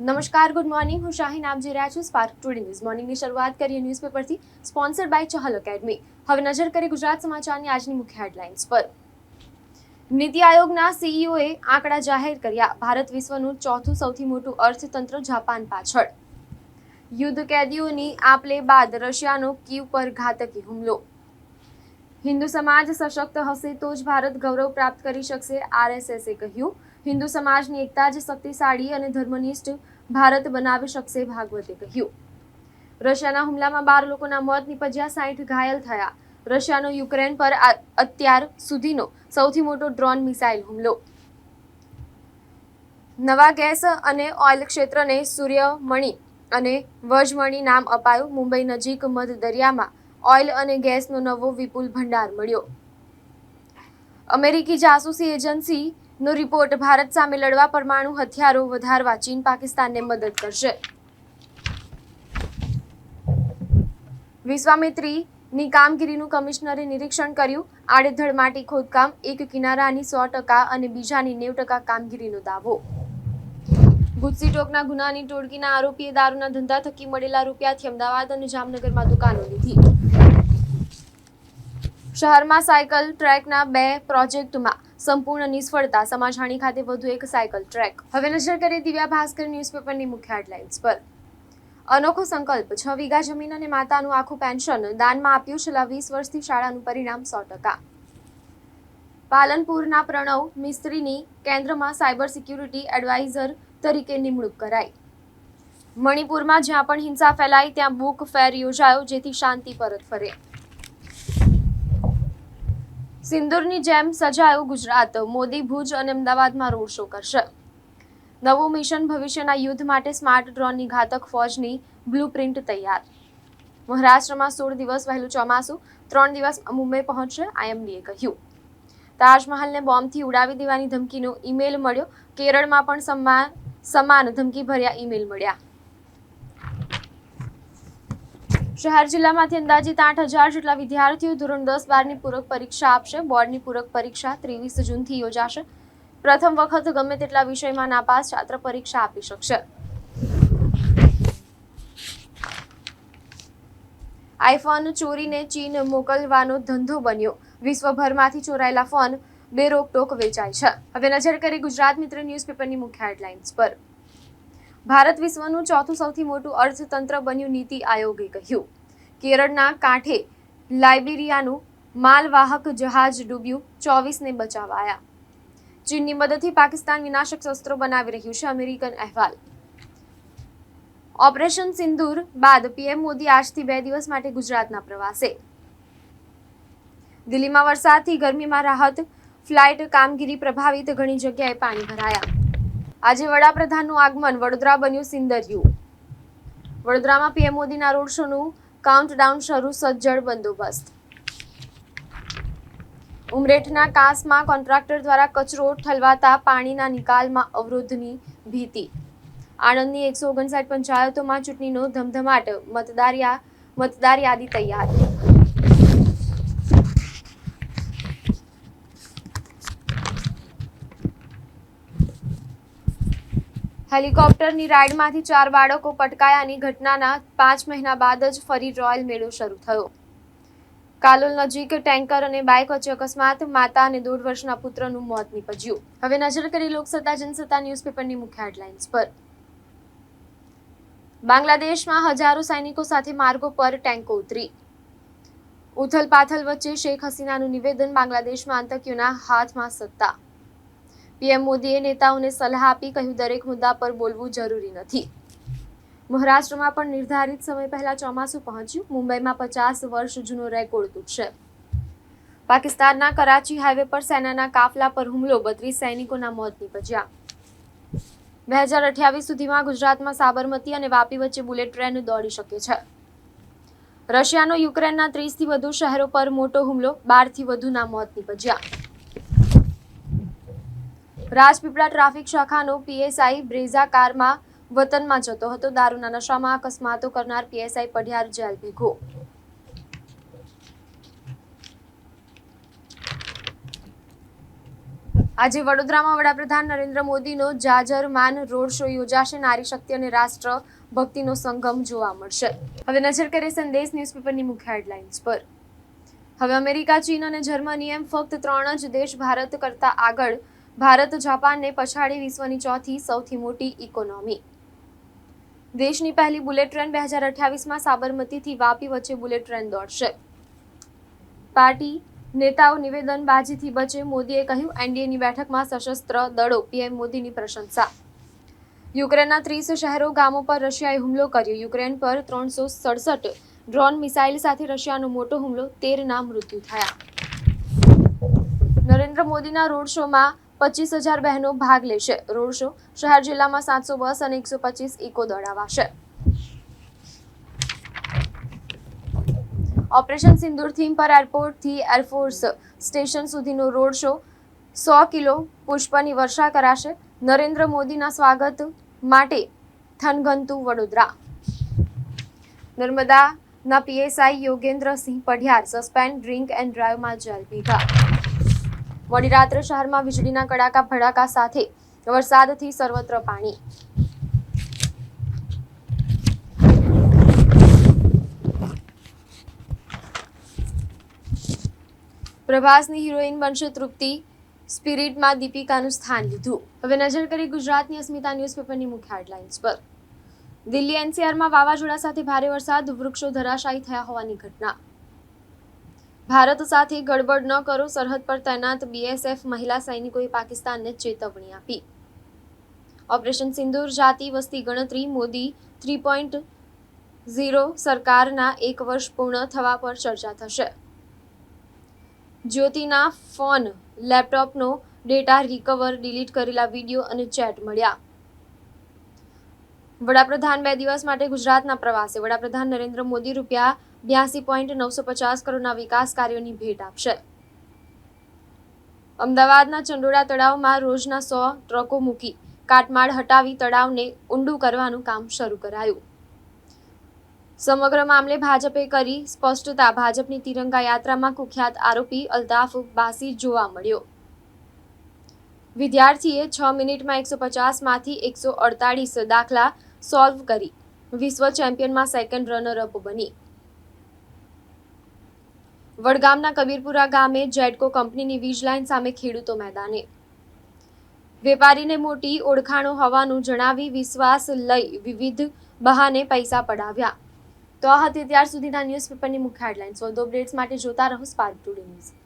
નમસ્કાર, good morning. હું શાહીન આપ જોઈ રહ્યા છું સ્પાર્ક ટુડે ન્યૂઝ. મોર્નિંગની શરૂઆત કરીએ ન્યૂઝપેપરથી સ્પોન્સર્ડ બાય ચહલ એકેડમી. હવે નજર કરીએ ગુજરાત સમાચારની આજની મુખ્ય હેડલાઇન્સ પર. નીતિ આયોગના સીઈઓએ આંકડા જાહેર કર્યા. ભારત વિશ્વનું ચોથું સૌથી મોટું અર્થતંત્ર જાપાન પાછળ. યુદ્ધ કેદીઓની આપલે બાદ રશિયાનો કીવ પર ઘાતકી હુમલો. હિન્દુ સમાજ સશક્ત હશે તો જ ભારત ગૌરવ પ્રાપ્ત કરી શકશે, આરએસએસે કહ્યું. હિન્દુ સમાજની એકતા જ શક્તિશાળી અને ધર્મનિષ્ઠ ભારત બનાવી શકશે, ભાગવતે કહ્યું. રશિયાના હુમલામાં બાર લોકોના મોત નીપજ્યા સાઠ ઘાયલ થયા. રશિયાનો યુક્રેન પર અત્યાર સુધીનો સૌથી મોટો ડ્રોન મિસાઇલ હુમલો. નવા ગેસ અને ઓઇલ ક્ષેત્રને સૂર્યમણિ અને વજમણી નામ અપાયું. મુંબઈ નજીક મધ દરિયામાં ઓઇલ અને ગેસનો નવો વિપુલ ભંડાર મળ્યો. અમેરિકી જાસૂસી એજન્સીનો રિપોર્ટ ભારત સામે લડવા પરમાણુ હથિયારો વધારવા ચીન પાકિસ્તાનને મદદ કરશે. વિશ્વામિત્રીની કામગીરીનું કમિશનરે નિરીક્ષણ કર્યું. આડેધડ માટી ખોદકામ, એક કિનારાની સો ટકા અને બીજાની નેવ ટકા કામગીરીનો દાવો. ગુજસી ટોકના ગુનાની ટોળકીના આરોપીએ દારૂના ધંધા થકી મળેલા રૂપિયાથી અમદાવાદ અને જામનગરમાં દુકાનો લીધી. શહેરમાં સાયકલ, ટ્રેકના બે પ્રોજેક્ટમાં સંપૂર્ણ નિષ્ફળતા સમાજહાણી ખાતે વધુ એક સાયકલ ટ્રેક. હવે નજર કરીએ દિવ્યા ભાસ્કર ન્યૂઝપેપરની મુખ્ય હેડલાઇન્સ પર. અનોખો સંકલ્પ, છ વીઘા જમીન અને માતાનું આખું પેન્શન દાનમાં આપ્યું છેલ્લા વીસ વર્ષથી શાળાનું પરિણામ સો ટકા. પાલનપુરના પ્રણવ મિસ્ત્રીની કેન્દ્રમાં સાયબર સિક્યુરિટી એડવાઇઝર તરીકે નિમણૂક કરાઈ. મણિપુરમાં જ્યાં પણ હિંસા ફેલાઈ, ત્યાં બુક ફેર યોજાયો, જેથી શાંતિ પરત ફરે. સિંદૂરની જેમ સજાયું ગુજરાત. મોદી ભુજ અને અમદાવાદમાં રોડ શો કરશે. નવું મિશન ભવિષ્યના યુદ્ધ માટે સ્માર્ટ ડ્રોનની ઘાતક ફોજની બ્લુપ્રિન્ટ તૈયાર. મહારાષ્ટ્રમાં સોળ દિવસ વહેલું ચોમાસું, ત્રણ દિવસ મુંબઈ પહોંચશે, આઈએમડીએ કહ્યું. તાજમહલને બોમ્બથી ઉડાવી દેવાની ધમકીનો ઈમેલ મળ્યો. કેરળમાં પણ સમાન સમાન ધમકી ભર્યા ઈમેલ મળ્યા. શહેર જિલ્લામાંથી અંદાજિત આઠ હજાર જેટલા વિદ્યાર્થીઓ ધોરણ દસ બારની પૂરક પરીક્ષા આપશે. બોર્ડની પૂરક પરીક્ષા ત્રેવીસ જૂનથી યોજાશે. પ્રથમ વખત ગમે તેટલા વિષયમાં નાપાસ છાત્ર પરીક્ષા આપી શકશે. આઈફોન ચોરીને ચીન મોકલવાનો ધંધો બન્યો. વિશ્વભરમાંથી ચોરાયેલા ફોન બે રોકટોક વેચાય છે. હવે નજર કરી ગુજરાત મિત્ર ન્યૂઝપેપરની મુખ્ય હેડલાઇન્સ પર. ભારત વિશ્વનું ચોથું સૌથી મોટું અર્થતંત્ર બન્યું નીતિ આયોગે કહ્યું. કેરળના કાંઠે લાઇબેરિયાનું માલવાહક જહાજ ડૂબ્યું, ચોવીસને બચાવાયા. ચીનની મદદથી પાકિસ્તાન વિનાશક શસ્ત્રો બનાવી રહ્યું છે અમેરિકન અહેવાલ. ઓપરેશન સિંદૂર બાદ પીએમ મોદી આજથી બે દિવસ માટે ગુજરાતના પ્રવાસે. દિલ્હીમાં વરસાદથી ગરમીમાં રાહત, ફ્લાઇટ કામગીરી પ્રભાવિત, ઘણી જગ્યાએ પાણી ભરાયા. આજે વડાપ્રધાનનું આગમન, વડોદરા બન્યું સિંદર્યું. વડોદરામાં પીએમ મોદીના રોડ શોનું કાઉન્ટડાઉન શરૂ, સજ્જડ બંદોબસ્ત. ઉમરેઠના કાસમાં કોન્ટ્રાક્ટર દ્વારા કચરો ઠલવાતા પાણીના નિકાલમાં અવરોધની ભીતિ. આણંદની એકસો ઓગણસાઠ પંચાયતોમાં ચૂંટણીનો ધમધમાટ, મતદાર મતદાર યાદી તૈયાર. હેલિકોપ્ટરની રાઇડમાંથી ચાર બાળકો પટકાયાની ઘટનાના પાંચ મહિના બાદ જ ફરી રોયલ મેળો શરૂ થયો. કાલોલ નજીક ટેન્કર અને બાઇક વચ્ચે અકસ્માત, માતા અને દોઢ વર્ષના પુત્રનું મોત નીપજ્યું. હવે નજર કરી લોકસત્તા, જનસત્તા ન્યૂઝપેપરની મુખ્ય હેડલાઇન્સ પર. બાંગ્લાદેશમાં હજારો સૈનિકો સાથે માર્ગો પર ટેન્કો ઉતરી. ઉથલ પાથલ વચ્ચે શેખ હસીનાનું નિવેદન બાંગ્લાદેશમાં આતંકીઓના હાથમાં સત્તા. પીએમ મોદીએ નેતાઓને સલાહ આપી કહ્યું, દરેક મુદ્દા પર બોલવું જરૂરી નથી. મહારાષ્ટ્રમાં પણ નિર્ધારિત સમય પહેલા ચોમાસું પહોંચ્યું. મુંબઈમાં પચાસ વર્ષ જૂનો રેકોર્ડ તૂટશે. પાકિસ્તાનના કરાચી હાઈવે પર સેનાના કાફલા પર હુમલો, બત્રીસ સૈનિકોના મોત નીપજ્યા. બે હજાર અઠ્યાવીસ સુધીમાં ગુજરાતમાં સાબરમતી અને વાપી વચ્ચે બુલેટ ટ્રેન દોડી શકે છે. રશિયાનો યુક્રેનના ત્રીસથી વધુ શહેરો પર મોટો હુમલો, બારથી વધુના મોત નીપજ્યા. રાજપીપળા ટ્રાફિક શાખાનો પીએસઆઈ બ્રેઝા કારમાં વતનમાં જતો હતો. દારૂના નશામાં અકસ્માતો કરનાર પીએસઆઈ પઢિયાર જેલ ભેગો. આજે વડોદરામાં વડાપ્રધાન નરેન્દ્ર મોદીનો જાજરમાન રોડ શો યોજાશે. નારી શક્તિ અને રાષ્ટ્ર ભક્તિનો સંગમ જોવા મળશે. હવે નજર કરીએ સંદેશ ન્યૂઝપેપરની મુખ્ય હેડલાઇન્સ પર. હવે અમેરિકા, ચીન અને જર્મની એમ ફક્ત ત્રણ જ દેશ ભારત કરતા આગળ ભારત જાપાનને પછાડી વિશ્વની ચોથી સૌથી મોટી ઇકોનોમી. દેશની પહેલી બુલેટ ટ્રેન બે હજાર અઠ્યાવીસમાં સાબરમતીથી વાપી વચ્ચે બુલેટ ટ્રેન દોડશે. પાર્ટી નેતાઓ નિવેદનબાજીથી બચે મોદીએ કહ્યું, એનડીએની બેઠકમાં સશસ્ત્ર દળો, પીએમ મોદીની પ્રશંસા. યુક્રેનના ત્રીસ શહેરો, ગામો પર રશિયાએ હુમલો કર્યો. યુક્રેન પર ત્રણસો સડસઠ ડ્રોન મિસાઇલ સાથે રશિયાનો મોટો હુમલો તેરના મૃત્યુ થયા. નરેન્દ્ર મોદીના રોડ શોમાં પચીસ હજાર બહેનો ભાગ લેશે. રોડ શો શહેર જિલ્લામાં સાતસો બસ અને એકસો પચીસ ઇકો દોડાવાશે. ઓપરેશન સિંદૂર થીમ પર એરપોર્ટથી એરફોર્સ સ્ટેશન સુધીનો રોડ શો સો કિલો પુષ્પની વર્ષા કરાશે. નરેન્દ્ર મોદીના સ્વાગત માટે થનગંતુ વડોદરા. નર્મદાના PSI Yogendrasinh Padhiyar, suspend, drink and ડ્રાઈવમાં jail ભેગા. મોડી રાત્રે શહેરમાં વીજળીના કડાકા ભડાકા સાથે વરસાદથી સર્વત્ર પાણી. પ્રભાસની હિરોઈન બનશે તૃપ્તિ. સ્પિરિટમાં દીપિકાનું સ્થાન લીધું. હવે નજર કરી ગુજરાતની અસ્મિતા ન્યૂઝપેપરની મુખ્ય હેડલાઇન્સ પર. દિલ્હી એનસીઆરમાં વાવાઝોડા સાથે ભારે વરસાદ, વૃક્ષો ધરાશાયી થયા હોવાની ઘટના. ભારત સાથે ગડબડ ન કરો, સરહદ પર તૈનાત બીએસએફ મહિલા સૈનિકોએ પાકિસ્તાનને ચેતવણી આપી. ઓપરેશન સિંદૂર જાતિ વસ્તી ગણતરી મોદી થ્રી પોઈન્ટ ઝીરો સરકારના એક વર્ષ પૂર્ણ થવા પર ચર્ચા થશે. જ્યોતિના ફોન, લેપટોપનો ડેટા રિકવર, ડિલીટ કરેલા વીડિયો અને ચેટ મળ્યા. વડાપ્રધાન બે દિવસ માટે ગુજરાતના પ્રવાસે. વડાપ્રધાન નરેન્દ્ર મોદી રૂપિયા બ્યાસી પોઈન્ટ નવસો પચાસ કરોડના વિકાસ કાર્યોની ભેટ આપશે. અમદાવાદના ચંડોળા તળાવમાં રોજના સો ટ્રકો મૂકી કાટમાળ હટાવી તળાવને ઊંડું કરવાનું કામ શરૂ કરાયું. સમગ્ર મામલે ભાજપે કરી સ્પષ્ટતા. ભાજપની તિરંગા યાત્રામાં કુખ્યાત આરોપી અલ્તાફ બાસી જોવા મળ્યો. વિદ્યાર્થીએ છ મિનિટમાં એકસો પચાસમાંથી એકસો અડતાળીસ દાખલા સોલ્વ કરી. વિશ્વ ચેમ્પિયનમાં સેકન્ડ રનરઅપ બની. વડગામના કબીરપુરા ગામે જેડકો કંપનીની વીજ લાઇન સામે ખેડૂતો મેદાને. વેપારીને મોટી ઓળખાણો હોવાનું જણાવી વિશ્વાસ લઈ વિવિધ બહાને પૈસા પડાવ્યા. તો આ હતી ત્યાર સુધીના ન્યૂઝપેપરની મુખ્ય હેડલાઇન્સ વધુ અપડેટ્સ માટે જોતા રહો સ્પાર્ક ટુડે ન્યૂઝ